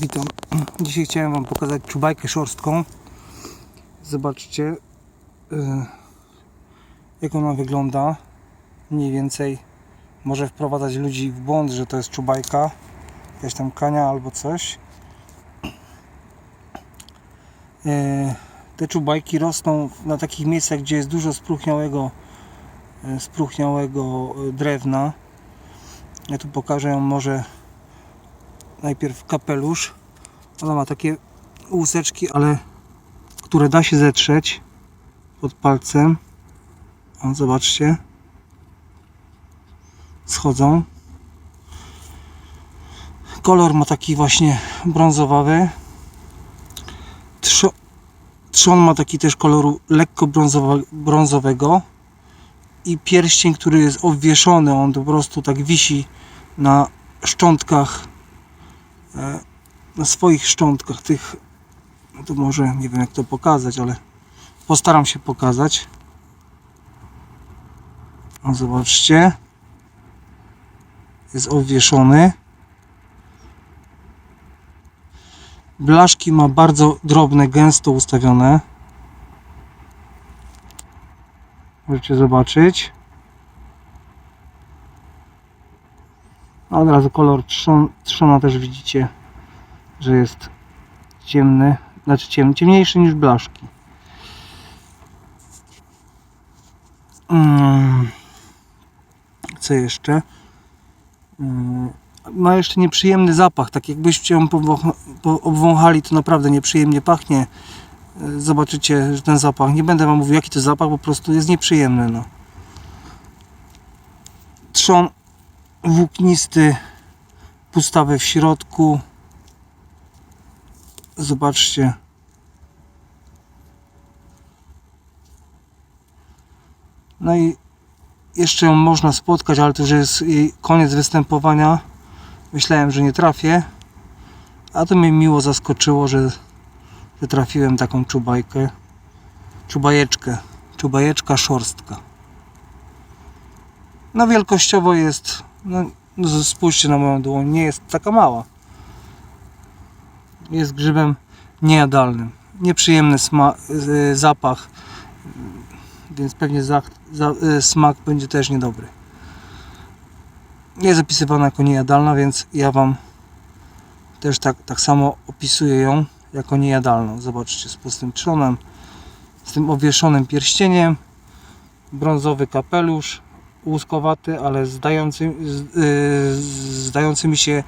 Witam. Dzisiaj chciałem Wam pokazać czubajkę szorstką. Zobaczcie, y, jak ona wygląda. Mniej więcej może wprowadzać ludzi w błąd, że to jest czubajka, jakaś tam kania albo coś. Y, Te czubajki rosną na takich miejscach, gdzie jest dużo spróchniałego, y, spróchniałego y, drewna. Ja tu pokażę ją może najpierw kapelusz. Ona ma takie łuseczki, ale które da się zetrzeć pod palcem. O, zobaczcie. Schodzą. Kolor ma taki właśnie brązowawy. Trzo- Trzon ma taki też koloru lekko brązowa- brązowego. I pierścień, który jest obwieszony, on po prostu tak wisi na szczątkach na swoich szczątkach tych no to może nie wiem jak to pokazać, ale postaram się pokazać. O, zobaczcie. Jest obwieszony. Blaszki ma bardzo drobne, gęsto ustawione. Możecie zobaczyć A od razu kolor trzon, trzona też widzicie, że jest ciemny, znaczy ciem, ciemniejszy niż blaszki. Mm. Co jeszcze? Mm. Ma jeszcze nieprzyjemny zapach, tak jakbyście ją obwąchali, to naprawdę nieprzyjemnie pachnie. Y, Zobaczycie, że ten zapach, nie będę wam mówił jaki to zapach, po prostu jest nieprzyjemny. No. Trzon włóknisty, pustawy w środku. Zobaczcie. No i jeszcze ją można spotkać, ale to już jest jej koniec występowania. Myślałem, że nie trafię, a to mnie miło zaskoczyło, że, że trafiłem taką czubajkę. Czubajeczkę. Czubajeczka szorstka. No wielkościowo jest, no, no spójrzcie na moją dłoń, nie jest taka mała. Jest grzybem niejadalnym. Nieprzyjemny y, zapach, więc pewnie za, za, y, smak będzie też niedobry. Jest zapisywana jako niejadalna, więc ja Wam też tak, tak samo opisuję ją jako niejadalną. Zobaczcie, z pustym trzonem, z tym obwieszonym pierścieniem, brązowy kapelusz, łuskowaty, ale zdający, y, zdającymi się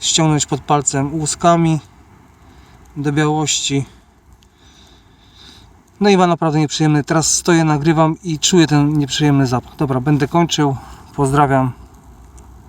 ściągnąć pod palcem łuskami do białości. No i ma naprawdę nieprzyjemny. Teraz stoję, nagrywam i czuję ten nieprzyjemny zapach. Dobra, będę kończył. Pozdrawiam.